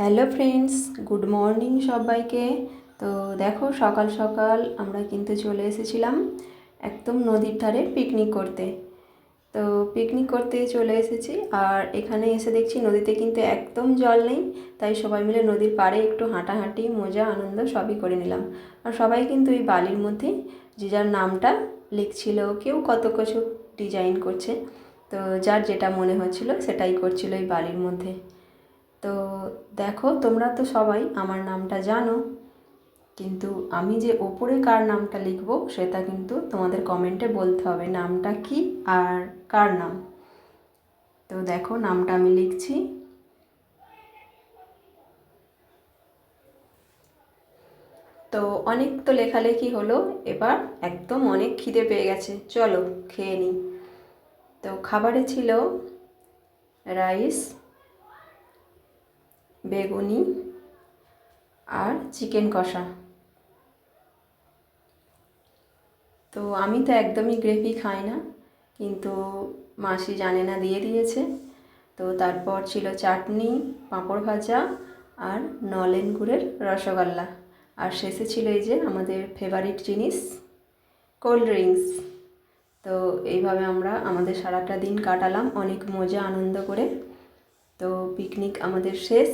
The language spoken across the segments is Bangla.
হ্যালো ফ্রেন্ডস, গুড মর্নিং সবাইকে। তো দেখো, সকাল সকাল আমরা কিন্তু চলে এসেছিলাম একদম নদীর ধারে পিকনিক করতে। তো পিকনিক করতে চলে এসেছি আর এখানে এসে দেখছি নদীতে কিন্তু একদম জল নেই, তাই সবাই মিলে নদীর পাড়ে একটু হাঁটাহাঁটি, মজা, আনন্দ সবই করে নিলাম। আর সবাই কিন্তু এই বালির মধ্যে যে যার নামটা লিখছিল, কেউ কত কিছু ডিজাইন করছে, তো যার যেটা মনে হচ্ছিল সেটাই করছিল এই বালির মধ্যে। তো দেখো, তোমরা তো সবাই আমার নামটা জানো, কিন্তু আমি যে ওপরে কার নামটা লিখব, সেটা কিন্তু তোমাদের কমেন্টে বলতে হবে নামটা কি আর কার নাম। তো দেখো, নামটা আমি লিখছি। তো অনেক তো লেখালেখি হলো, এবার একদম অনেক খিদে পেয়ে গেছে। চলো, খেয়ে নিই তো খাবারে ছিল রাইস বেগুনি আর চিকেন কষা। তো আমি তো একদমই গ্রেভি খাই না, কিন্তু মাসি জানে না দিয়ে দিয়েছে। তো তারপর ছিল চাটনি, পাঁপড় ভাজা আর নলেন গুড়ের রসগোল্লা। আর শেষে ছিল এই যে আমাদের ফেভারিট জিনিস কোল্ড ড্রিঙ্কস তো এইভাবে আমরা আমাদের সারাটা দিন কাটালাম, অনেক মজা, আনন্দ করে। তো পিকনিক আমাদের শেষ।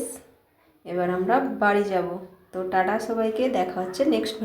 এবার আমরা বাড়ি যাব। তো টাটা সবাইকে দেখা হচ্ছে নেক্সট